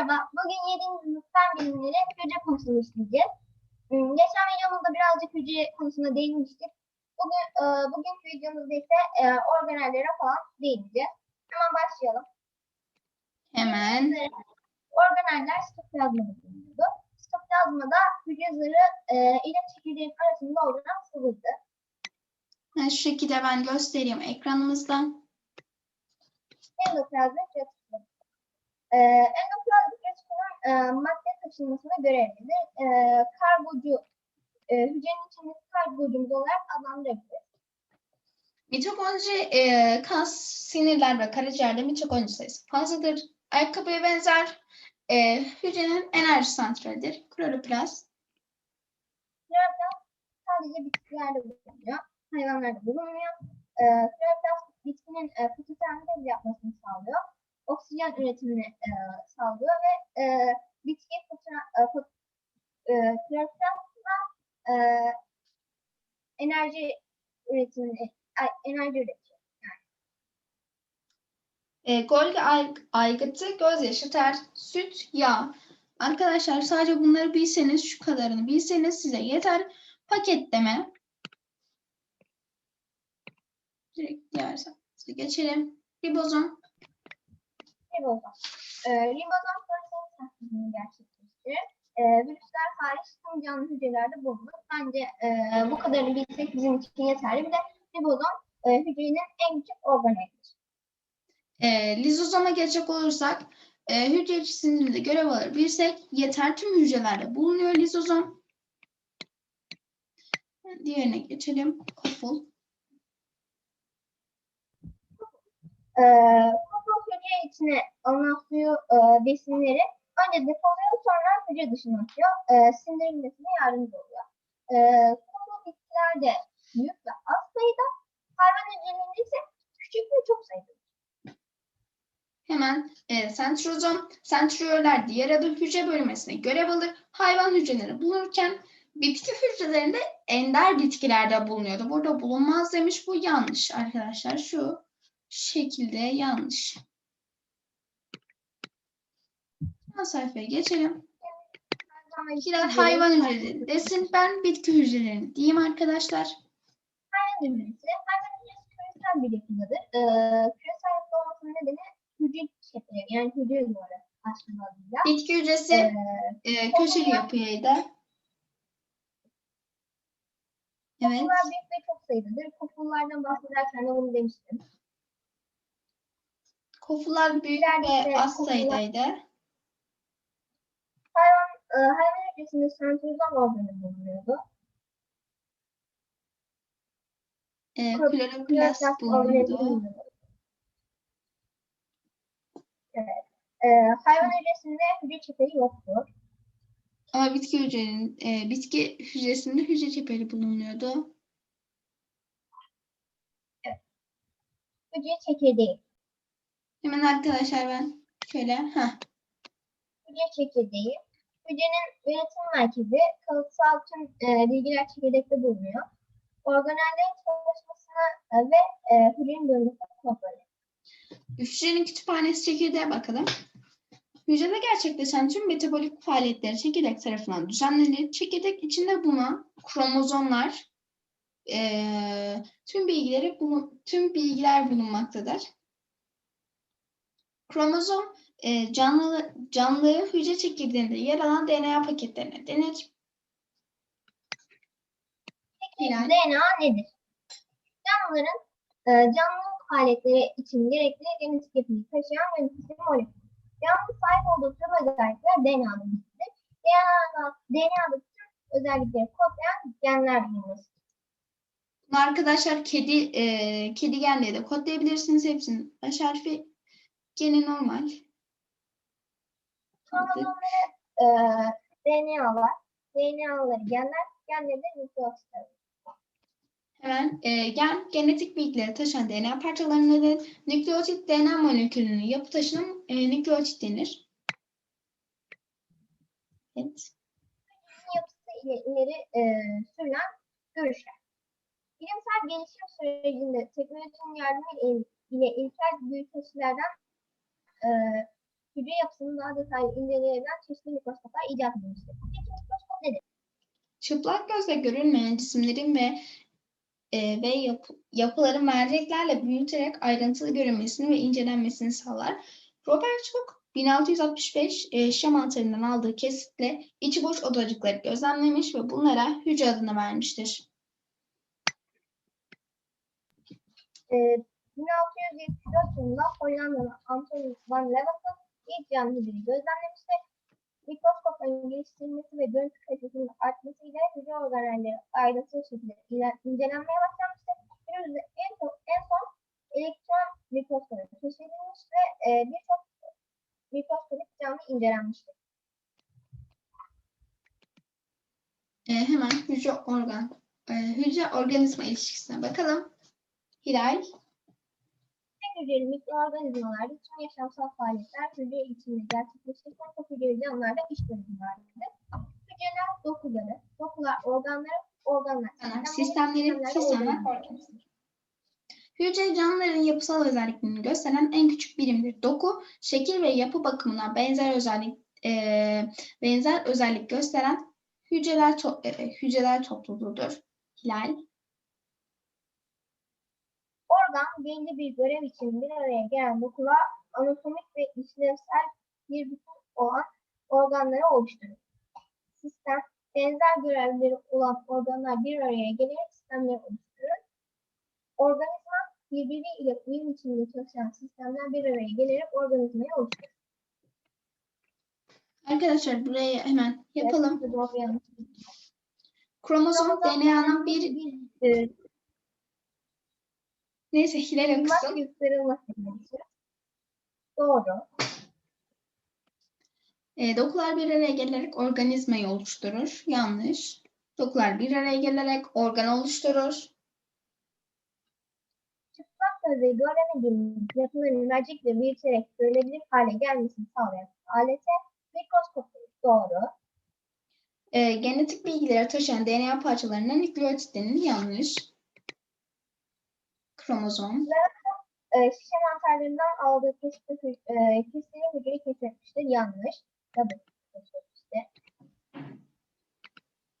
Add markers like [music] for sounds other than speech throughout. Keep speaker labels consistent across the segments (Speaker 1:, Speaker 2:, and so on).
Speaker 1: Merhaba, bugün 7. sınıf fen bilimleri hücre konusunu işleyeceğiz. Hmm, Geçen videomuzda birazcık hücre konusuna değinmiştik. Bugün, e, bugünkü videomuzda ise e, organellere falan değineceğiz. Hemen başlayalım.
Speaker 2: Hemen.
Speaker 1: Organeller sitoplazmada bulunuyordu. Sitoplazmada hücre zarı e, ile çekirdeğin arasında oluşan sıvıydı.
Speaker 2: Şu şekilde ben göstereyim ekranımızdan.
Speaker 1: Endoplazmik retikulum. E, endoplazmik retikulum e, madde taşınmasına görevlidir. E, kargocu, e, hücrenin içindeki kargocumuz olarak adlandırabiliriz.
Speaker 2: Mitokondri e, kas, sinirler ve karaciğerde mitokondri sayısı fazladır. Ayakkabıya benzer e, hücrenin enerji santralidir. Kloroplast.
Speaker 1: Kloroplast sadece bitkilerde bulunuyor. Hayvanlarda bulunmuyor. E, kloroplast bitkinin e, fotosentez yapmasını sağlıyor. Oksijen üretimini e, sağlıyor ve e, bitki foto, e, e, e, enerji üretimini enerji üretiyor.
Speaker 2: E, Golgi ay- aygıtı, gözyaşı, ter, süt, yağ. Arkadaşlar sadece bunları bilseniz, şu kadarını bilseniz size yeter. Paketleme. Direkt diğer geçelim. Ribozom.
Speaker 1: Ribozom. E, ribozom protein sentezini gerçekleştirir. E, virüsler hariç tüm canlı hücrelerde bulunur. Bence e, bu kadarını bilsek bizim için yeterli. Bir de ribozom e, hücrenin en küçük organelidir.
Speaker 2: E, lizozoma gelecek olursak e, hücre içi sindirimde görev alır bilsek yeter tüm hücrelerde bulunuyor lizozom. Diğerine geçelim. Koful.
Speaker 1: E, kompos hücre içine alınan suyu e, besinleri önce depoluyor sonra hücre dışına atıyor. E, sindirilmesine yardımcı oluyor. E, kompos bitkilerde büyük ve az sayıda, hayvan hücrelerinde ise küçük ve çok sayıda.
Speaker 2: Hemen e, sentrozom. Sentriyoller diğer adı hücre bölünmesine görev alır. Hayvan hücreleri bulunurken bitki hücrelerinde ender bitkilerde bulunuyordu. Burada bulunmaz demiş. Bu yanlış arkadaşlar. Şu şekilde yanlış. Hemen sayfaya geçelim. Bitkiler hayvan hücreleri desin. Ben bitki hücrelerini diyeyim arkadaşlar.
Speaker 1: Hayvan hücresi, hayvan hücresi küresel bir yapıdadır. Ee, küresel yapıda olmasının nedeni hücre çepeleri, yani hücre duvarı aslında adıyla.
Speaker 2: Bitki hücresi
Speaker 1: Ee,
Speaker 2: e, köşeli yapıydı. Evet.
Speaker 1: Kopular büyük ve çok sayıdadır. Kopullardan bahsederken de bunu demiştim.
Speaker 2: Kofular büyük ve az sayıdaydı.
Speaker 1: Hayvan, e, hayvan hücresinde sentrozom organı bulunuyordu.
Speaker 2: E,
Speaker 1: Klor-
Speaker 2: kloroplast bulunuyordu.
Speaker 1: Evet. Ee, hayvan hücresinde hücre çeperi yoktur.
Speaker 2: Ama bitki hücrenin, e, bitki hücresinde hücre çeperi bulunuyordu.
Speaker 1: Hücre çekirdeği.
Speaker 2: Hemen arkadaşlar ben şöyle, heh,
Speaker 1: Hücre çekirdeği. Hücrenin üretim merkezi kalıtsal tüm e, bilgiler çekirdekte bulunuyor. Organellerin çalışmasına e, ve e, hücrenin bölünmesini kontrol
Speaker 2: hücrenin kütüphanesi çekirdeğe bakalım. Hücrede gerçekleşen tüm metabolik faaliyetleri çekirdek tarafından düzenlenir. Çekirdek içinde bulunan kromozomlar e, tüm bilgileri tüm bilgiler bulunmaktadır. Kromozom e, canlı canlı hücre çekirdeğinde yer alan DNA paketlerine denir.
Speaker 1: Peki
Speaker 2: Yani-
Speaker 1: DNA nedir? Canlıların e, canlılık faaliyetleri için gerekli genetik yapıyı taşıyan yöneticili molekül. Canlı sahip olduğu tüm özellikler DNA'da gizlidir. DNA, DNA'da tüm özellikleri kodlayan genler bulunur.
Speaker 2: Arkadaşlar kedi e, kedi gen diye de kodlayabilirsiniz hepsinin. Baş harfi gene normal.
Speaker 1: Kromozomları e, DNA'lar, DNA'ları genler, genleri de nükleotitler.
Speaker 2: Hemen e, gen genetik bilgileri taşıyan DNA parçalarına da nükleotit DNA molekülünün yapı taşına e, nükleotit denir. Evet.
Speaker 1: yapısı ile ileri e, sürülen görüşler. Bilimsel gelişim sürecinde teknolojinin yardımı ile, ile ilkel büyüteçlerden e, hücre yapısını daha detaylı inceleyebilen çeşitli mikroskoplar icat edilmiştir. Peki mikroskop nedir?
Speaker 2: Çıplak gözle görülmeyen cisimlerin ve e, ve yapı- yapıların merceklerle büyüterek ayrıntılı görünmesini ve incelenmesini sağlar. Robert Hooke 1665 e, şişe mantarından aldığı kesitle içi boş odacıkları gözlemlemiş ve bunlara hücre adını vermiştir.
Speaker 1: Ee, 1674 yılında Hollandalı Anton van Leeuwenhoek ilk canlı hücreyi gözlemlemiştir. Mikroskopların geliştirilmesi ve görüntü kalitesinin artmasıyla hücre organelleri ayrıntılı şekilde incelenmeye başlanmıştır. Günümüzde en, çok, en son elektron mikroskopu keşfedilmiş ve e, birçok mikroskopik canlı incelenmiştir.
Speaker 2: E, hemen hücre organ e, hücre organizma ilişkisine bakalım. Hilal,
Speaker 1: hücreli mikroorganizmalarda tüm yaşamsal faaliyetler hücre içinde gerçekleşirken çok hücreli canlılarda iç bölümlerdedir. Hücreler dokuları, dokular organları, organlar
Speaker 2: Sistemler,
Speaker 1: sistemleri,
Speaker 2: sistemleri,
Speaker 1: sistemler.
Speaker 2: Hücre canlıların yapısal özelliklerini gösteren en küçük birimdir. Doku, şekil ve yapı bakımından benzer özellik eee, benzer özellik gösteren hücreler to- eee, hücreler topluluğudur. Hilal,
Speaker 1: Organ belli bir görev için bir araya gelen dokular anatomik ve işlevsel bir bütün olan organları oluşturur. Sistem, benzer görevleri olan organlar bir araya gelerek sistemleri oluşturur. Organizma, birbiriyle uyum içinde çalışan sistemler bir araya gelerek organizmayı oluşturur.
Speaker 2: arkadaşlar buraya hemen yapalım. Kromozom DNA'nın bir
Speaker 1: bir e,
Speaker 2: neyse Hilal okusun.
Speaker 1: Doğru.
Speaker 2: E, dokular bir araya gelerek organizmayı oluşturur. Yanlış. Dokular bir araya gelerek organ oluşturur.
Speaker 1: Çıplak gözle göremediğimiz yapıların mercekle büyüterek görülebilir hale gelmesini sağlayan alete mikroskop. Doğru.
Speaker 2: E, genetik bilgileri taşıyan DNA parçalarının nükleotit denir. Yanlış. Kromozom.
Speaker 1: E, şişe mantarlarından aldığı kesitli, hü- e, kesitli hücreyi keşfetmiştir. Yanlış. Tabii. keşfetmiştir.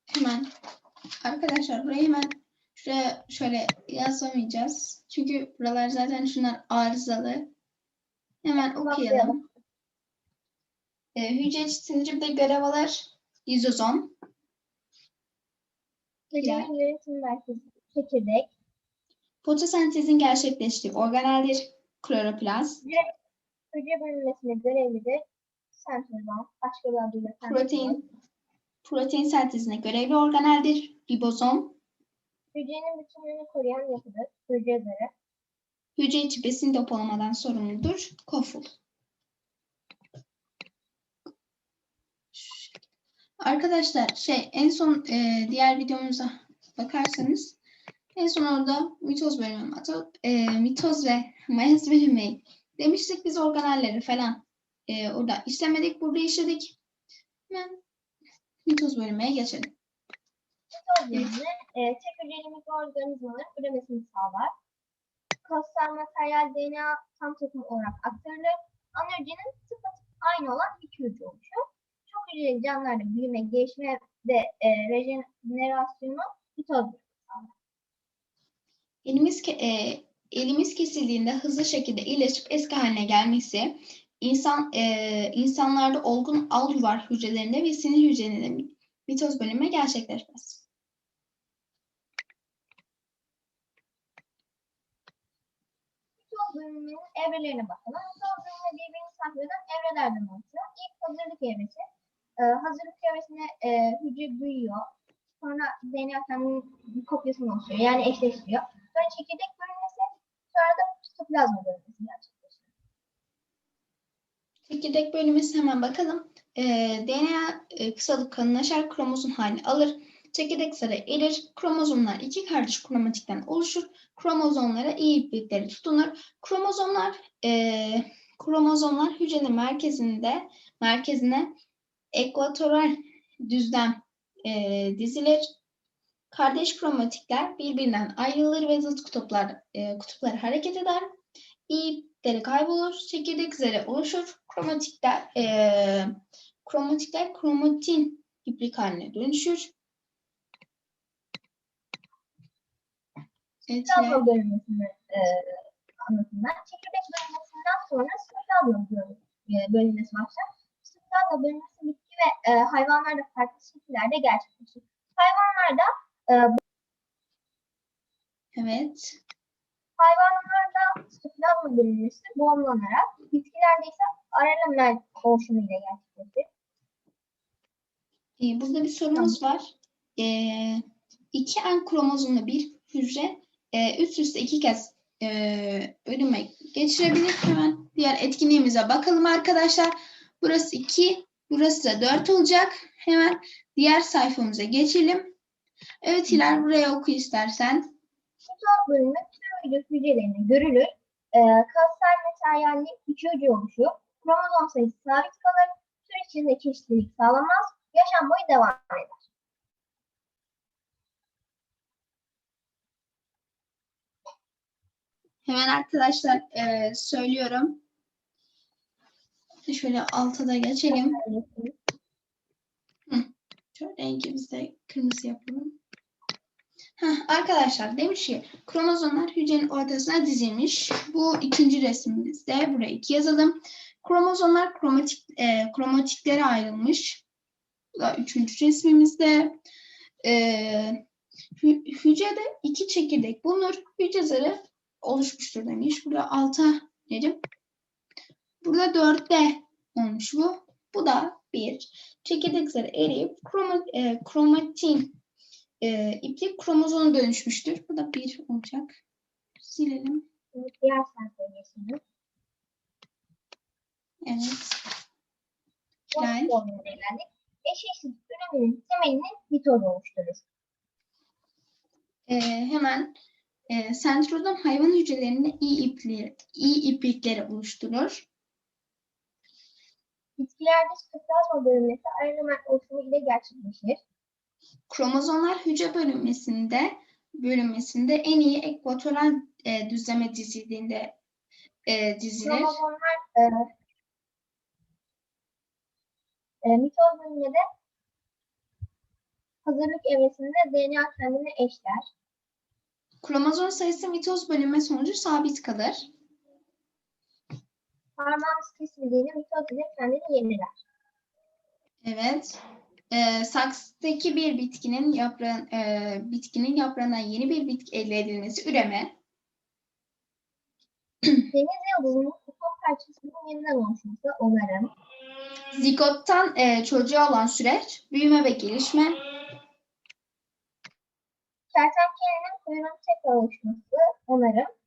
Speaker 2: Hemen arkadaşlar burayı hemen şuraya şöyle yazamayacağız. Çünkü buralar zaten şunlar arızalı. Hemen okuyalım. E, hücre sindirimde görev alır. Lizozom.
Speaker 1: Hücrenin yönetim merkezi çekirdek.
Speaker 2: Fotosentezin gerçekleştiği organeldir. Kloroplast.
Speaker 1: Hücre bölünmesine görevlidir. Sentrozom. Başka bir adıyla sentrozom.
Speaker 2: Protein. Protein sentezine görevli organeldir. Ribozom.
Speaker 1: Hücrenin bütünlüğünü koruyan yapıdır. Hücre zarı.
Speaker 2: Hücre içi besin depolamadan sorumludur. Koful. Arkadaşlar şey en son e, diğer videomuza bakarsanız en son orada mitoz bölümü, e, mitoz ve mayaz bölümü demiştik biz organelleri falan e, orada işlemedik burada işledik. Hemen mitoz bölümüne geçelim.
Speaker 1: Mitoz yerine e, tek hücreli mikroorganizmaların üremesini sağlar. Kostsal materyal DNA tam takım olarak aktarılır. Ana hücrenin tıpatıp aynı olan iki hücre oluşur. Çok hücreli canlılarda büyüme, gelişme ve e, rejenerasyonu mitoz.
Speaker 2: Elimiz e, elimiz kesildiğinde hızlı şekilde iyileşip eski haline gelmesi, insan e, insanlarda olgun al yuvar hücrelerinde ve sinir hücrelerinde mi- mitoz bölünme gerçekleşmez.
Speaker 1: Mitoz bölümünün evrelerine bakalım. Mitoz bölümü birbirini eden evrelerden oluşuyor. İlk hazırlık evresi. E, hazırlık evresinde e, hücre büyüyor. Sonra DNA kendinin bir kopyasını oluşturuyor. Yani eşleştiriyor. Sonra çekirdek bölünmesi. Sonra da sitoplazma bölünmesi gerçekleşiyor.
Speaker 2: Çekirdek bölünmesi hemen bakalım. E, DNA e, kısalık kalınlaşar, kromozom halini alır. Çekirdek sarı erir. Kromozomlar iki kardeş kromatikten oluşur. Kromozomlara iyi iplikleri tutunur. Kromozomlar e, kromozomlar hücrenin merkezinde merkezine ekvatoral düzlem e, dizilir. Kardeş kromatikler birbirinden ayrılır ve zıt kutuplar e, kutupları hareket eder. ipleri kaybolur, çekirdek zarı oluşur. Kromatikler, eee kromatikler kromatin iplik haline dönüşür. Evet,
Speaker 1: bölünmesini e. Çekirdek bölünmesinden sonra bölün- e, bölünmesi başlar. Sitoplazma bölünmesi ve e, hayvanlarda farklı şekillerde gerçekleşir. Hayvanlarda
Speaker 2: Evet.
Speaker 1: hayvanlarda sitoplazma bölünmesi boğumlanarak, bitkilerde ise aralamer oluşumu ile gerçekleşir.
Speaker 2: Ee, burada bir sorumuz var. Ee, iki en kromozomlu bir hücre e, üst üste iki kez e, ölüme geçirebilir. Hemen diğer etkinliğimize bakalım arkadaşlar. Burası 2, burası da 4 olacak. Hemen diğer sayfamıza geçelim. Evet Hilal buraya oku istersen.
Speaker 1: Sitoplazma bölünme tüm hücrelerinde görülür. E, kaslar materyalli iki hücre oluşur. Kromozom sayısı sabit kalır. Tür içinde çeşitlilik sağlamaz. Yaşam boyu devam eder.
Speaker 2: Hemen arkadaşlar e, söylüyorum. Şöyle alta da geçelim. Şöyle rengimizi de kırmızı yapalım. Heh, arkadaşlar demiş ki kromozomlar hücrenin ortasına dizilmiş. Bu ikinci resmimizde. Buraya iki yazalım. Kromozomlar kromatik, e, kromatiklere ayrılmış. Bu da üçüncü resmimizde. E, hü- hücrede iki çekirdek bulunur. Hücre zarı oluşmuştur demiş. Burada alta dedim. Burada dörtte olmuş bu. Bu da bir. Çekirdek zarı eriyip kroma, e, kromatin e, iplik kromozoma dönüşmüştür. Bu da bir olacak. Silelim.
Speaker 1: Diğer sayfaya geçelim.
Speaker 2: Evet. Hilal.
Speaker 1: Eşeğsiz ürünün temelini mitoz oluşturur.
Speaker 2: E, hemen e, sentrozom hayvan hücrelerinde iyi ipleri, iyi iplikleri oluşturur.
Speaker 1: Bitkilerde sitoplazma bölünmesi aeromer oluşumu ile gerçekleşir.
Speaker 2: Kromozomlar hücre bölünmesinde bölünmesinde en iyi ekvatoral e, düzleme dizildiğinde e, dizilir.
Speaker 1: Kromozomlar e, e, mitoz bölünmede hazırlık evresinde DNA kendini eşler.
Speaker 2: Kromozom sayısı mitoz bölünme sonucu sabit kalır.
Speaker 1: Parmağımız kesildiğinde mitoz ile kendini yeniler.
Speaker 2: Evet. Ee, saksıdaki bir bitkinin yaprağın e, bitkinin yaprağından yeni bir bitki elde edilmesi üreme. [clears throat]
Speaker 1: Deniz yıldızının kupa parçasının yeniden oluşması onarım.
Speaker 2: Zigottan e, çocuğa olan süreç, büyüme ve gelişme.
Speaker 1: Kertenkelenin kuyunun tekrar oluşması onarım.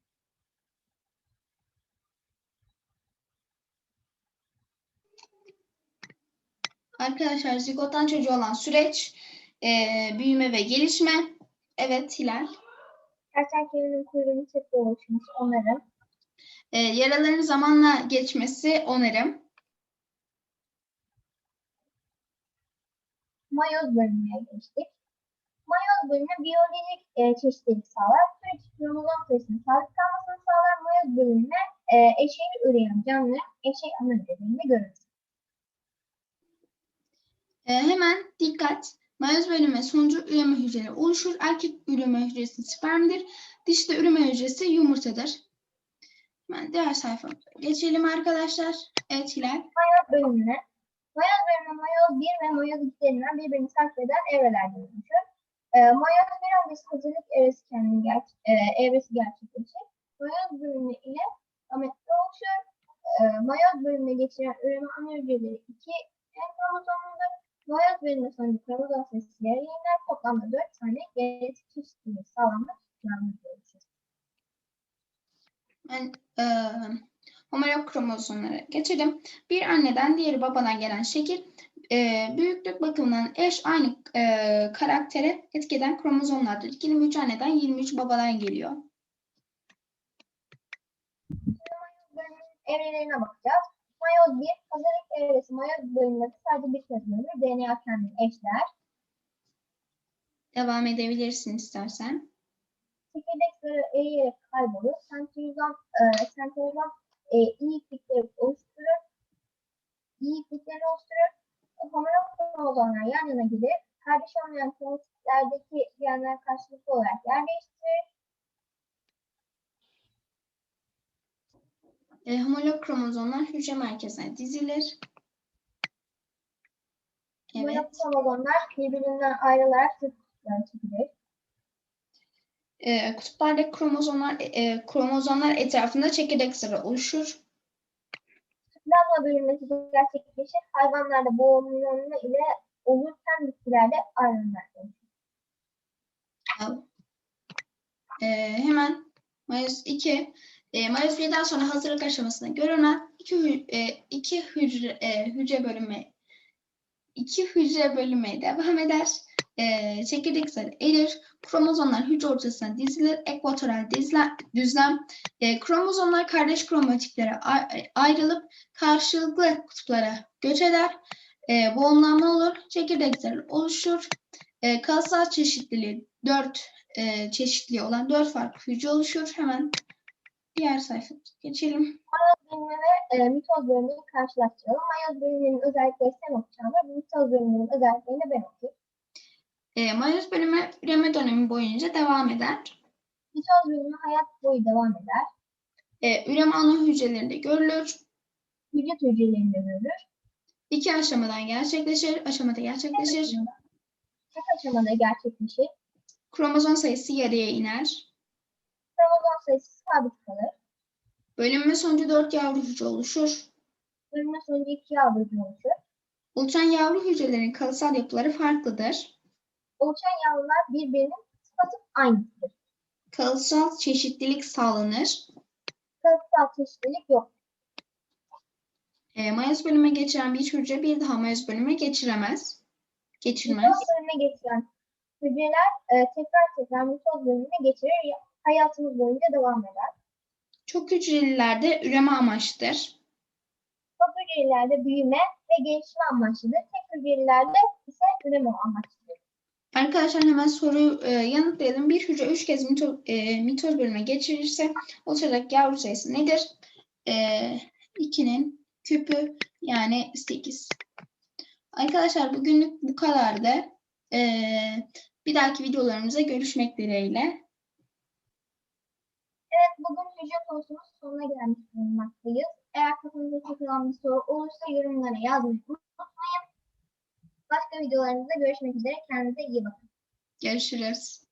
Speaker 2: Arkadaşlar zigottan çocuğa olan süreç, e, büyüme ve gelişme. Evet Hilal.
Speaker 1: Kertenkelenin kuyruğunun tekrar oluşması onarım.
Speaker 2: E, yaraların zamanla geçmesi onarım.
Speaker 1: Mayoz bölümüne geçtik. Mayoz bölümü biyolojik e, çeşitlilik sağlar. Tür içi kromozom sayısının sabit kalmasını sağlar. Mayoz bölümüne e, eşeği üreyen canlı eşek ana görülür.
Speaker 2: E, hemen dikkat. Mayoz bölünme sonucu üreme hücreleri oluşur. Erkek üreme hücresi spermdir. Dişte üreme hücresi yumurtadır. Hemen diğer sayfamıza geçelim arkadaşlar. Evet Hilal.
Speaker 1: Mayoz bölümüne Mayoz bölümü mayoz 1 ve mayoz 2 denilen birbirini takip eden evrelerden oluşur. E, mayoz 1 öncesi hazırlık evresi kendini ger e, evresi gerçekleşir. Mayoz bölümü ile gametler oluşur. E, mayoz bölümüne geçiren üreme ana hücreleri 2 en kromozomludur. Mayoz bölümü sonucu kromozom yarı yeniler. Toplamda 4 tane genetik çeşitliliği planlı oluşur.
Speaker 2: Ben e, homoyok kromozomlara geçelim. Bir anneden diğeri babadan gelen şekil e, büyüklük bakımından eş aynı e, karaktere etkeden kromozomlardır. 23 anneden 23 babadan geliyor.
Speaker 1: evrelerine bakacağız. Mayoz 1, hazırlık evresi mayoz bölümünde sadece bir kez bölünür. DNA kendini eşler.
Speaker 2: Devam edebilirsin istersen.
Speaker 1: çekirdek zarı eriyerek kaybolur. Sentrozom, e, sentrozom e, iyi iplikleri oluşturur. İyi iplikleri oluşturur. Homolog kromozomlar yan yana gelir. Kardeş olmayan kromotitlerdeki genler karşılıklı olarak yer değiştirir.
Speaker 2: E, homolog kromozomlar hücre merkezine dizilir. Evet.
Speaker 1: Homolog kromozomlar birbirinden ayrılarak kutuplarına çekilir.
Speaker 2: E, kutuplardaki kromozomlar e, kromozomlar etrafında çekirdek zarı oluşur.
Speaker 1: Plazma bölünmesi gerçekleşir. Hayvanlarda boğumlanma ile olurken bitkilerde ayrılmak.
Speaker 2: E, hemen Mayıs 2 e, Mayıs 1'den sonra hazırlık aşamasında görülen iki, e, iki hücre, e, hücre bölümü iki hücre bölünmeye devam eder. E, çekirdek erir. Kromozomlar hücre ortasına dizilir. Ekvatoral düzlem. E, kromozomlar kardeş kromatiklere a- ayrılıp karşılıklı kutuplara göç eder. E, boğumlanma olur. Çekirdek oluşur. E, kalıtsal çeşitliliği 4 e, çeşitli olan 4 farklı hücre oluşur. Hemen diğer sayfa geçelim.
Speaker 1: bölünme ve e, mitoz bölümünü karşılaştıralım. Mayoz bölümünün özellikleri sen okuyacaksın. Mitoz bölümünün özelliklerini ben okuyayım.
Speaker 2: E, mayoz bölümü üreme dönemi boyunca devam eder.
Speaker 1: Mitoz bölümü hayat boyu devam eder.
Speaker 2: E, üreme ana hücrelerinde görülür.
Speaker 1: Vücut hücrelerinde görülür.
Speaker 2: İki aşamadan gerçekleşir. Aşamada gerçekleşir.
Speaker 1: tek aşamada gerçekleşir.
Speaker 2: Kromozom sayısı yarıya iner.
Speaker 1: Kromozom sayısı sabit kalır.
Speaker 2: Bölünme sonucu 4 yavru hücre oluşur.
Speaker 1: Bölünme sonucu iki yavrucu oluşur.
Speaker 2: Oluşan yavru hücrelerin kalıtsal yapıları farklıdır.
Speaker 1: Oluşan yavrular birbirinin sıfatı aynıdır.
Speaker 2: Kalıtsal çeşitlilik sağlanır.
Speaker 1: Kalıtsal çeşitlilik yok.
Speaker 2: E, mayoz bölüme geçiren bir hücre bir daha mayoz bölüme geçiremez. Geçirmez.
Speaker 1: Mitoz bölümüne geçiren hücreler e, tekrar tekrar mitoz bölümüne geçirir. Ya- Hayatımız boyunca devam eder.
Speaker 2: Çok hücrelilerde üreme amaçlıdır.
Speaker 1: Çok hücrelerde büyüme ve gelişme amaçlıdır. Tek hücrelerde ise üreme amaçlıdır.
Speaker 2: Arkadaşlar hemen soruyu e, yanıtlayalım. Bir hücre üç kez mito, e, mitoz bölüme geçirirse oluşacak yavru sayısı nedir? E, 2'nin küpü yani 8. Arkadaşlar bugünlük bu kadardı. E, bir dahaki videolarımıza görüşmek dileğiyle.
Speaker 1: Evet bugün hücre konusumuz sonuna gelmiş bulunmaktayız. Eğer kafanıza takılan bir soru olursa yorumlara yazmayı unutmayın. Başka videolarımızda görüşmek üzere. Kendinize iyi bakın.
Speaker 2: Görüşürüz.